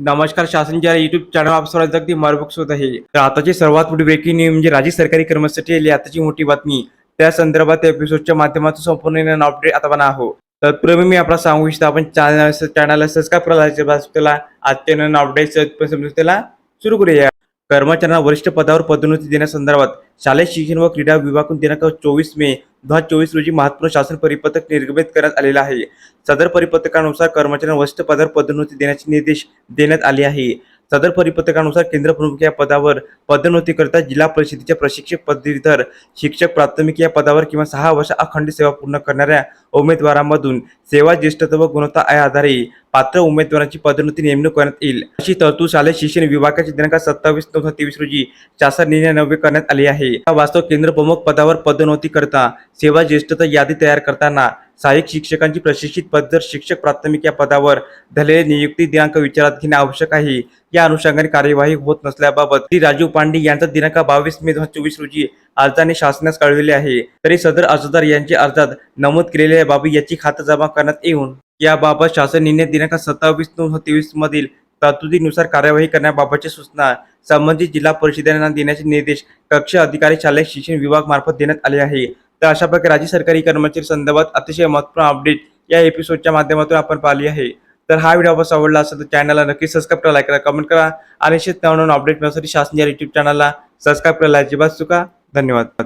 नमस्कार शासनच्या YouTube channel आप सर्वांचं अगदी मार्बक्स होत आहे. तर आताची सर्वात मोठी ब्रेकिंग न्यूज म्हणजे राज्य सरकारी कर्मचारी आली आताची मोठी बातमी. त्या संदर्भात एपिसोडच्या माध्यमातून संपूर्ण अपडेट आता बना आहो तर मी आपला सांगू इच्छितो आपण चॅनल चॅनलला सबस्क्राईब करायला त्याला आजच्या अपडेट समजतेला सुरू करूया. कर्मचाऱ्यांना वरिष्ठ पदावर पदोन्नती देण्यासंदर्भात शालेय शिक्षण व क्रीडा विभागून दिनांक चोवीस मे दोन हजार चोवीस रोजी महात्मा शासन परिपत्रक निर्गमित करण्यात आलेला आहे. सदर परिपत्रकानुसार कर्मचाऱ्यांना वरिष्ठ पदावर पदोन्नती देण्याचे निर्देश देण्यात आले आहे. सदर परिपत्रकानुसार केंद्र प्रमुख या पदावर पदोन्नती करता जिल्हा परिषदेच्या प्रशिक्षक पदवीधर शिक्षक प्राथमिक या पदावर किंवा सहा वर्ष अखंड सेवा पूर्ण करणाऱ्या उमेदवारांमधून सेवा ज्येष्ठत्व व गुणवत्ता आधारे पात्र उमेदवारांची पदोन्नती नेमणूक करण्यात येईल. अशी तरतूद शालेय शिक्षण विभागाच्या दिनांक सत्तावीस नऊ तेवीस रोजी शासन निर्णय नव्हे करण्यात आली आहे. हा वास्तव केंद्र प्रमुख पदावर पदोन्नती करता सेवा ज्येष्ठता यादी तयार करताना सहाय्यक शिक्षकांची प्रशिक्षित पदवीधर शिक्षक प्राथमिक या पदावर झालेले नियुक्ती दिनांक विचारात घेणे आवश्यक आहे. या अनुषंगाने कार्यवाही होत नसल्याबाबत श्री राजीव पांडे यांचा दिनांक बावीस मे दोन हजार चोवीस रोजी अर्जाने शासनास कळविले आहे. तरी सदर अर्जदार यांच्या अर्जात नमूद केलेल्या बाबी याची खातरजमा करण्यात येऊन याबाबत शासन निर्णय दिनांक सत्तावीस दोन हजार तेवीस मधील तरतुदीनुसार कार्यवाही करण्याबाबतची सूचना संबंधित जिल्हा परिषदांना देण्याचे निर्देश कक्ष अधिकारी शालेय शिक्षण विभाग मार्फत देण्यात आले आहे. तर अशा प्रकारे राज्य सरकारी कर्मचारी संदर्भात अतिशय महत्त्वपूर्ण अपडेट या एपिसोडच्या माध्यमातून आपण पाहिली आहे. तर हा व्हिडिओ आपण आवडला असेल तर चॅनलला नक्की सबस्क्राईब करा लाईक करा कमेंट करा आणि शेत नवनवीन अपडेट मिळण्यासाठी शासन या युट्यूब चॅनलला सबस्क्राईब करायला अजिबात चुका धन्यवाद.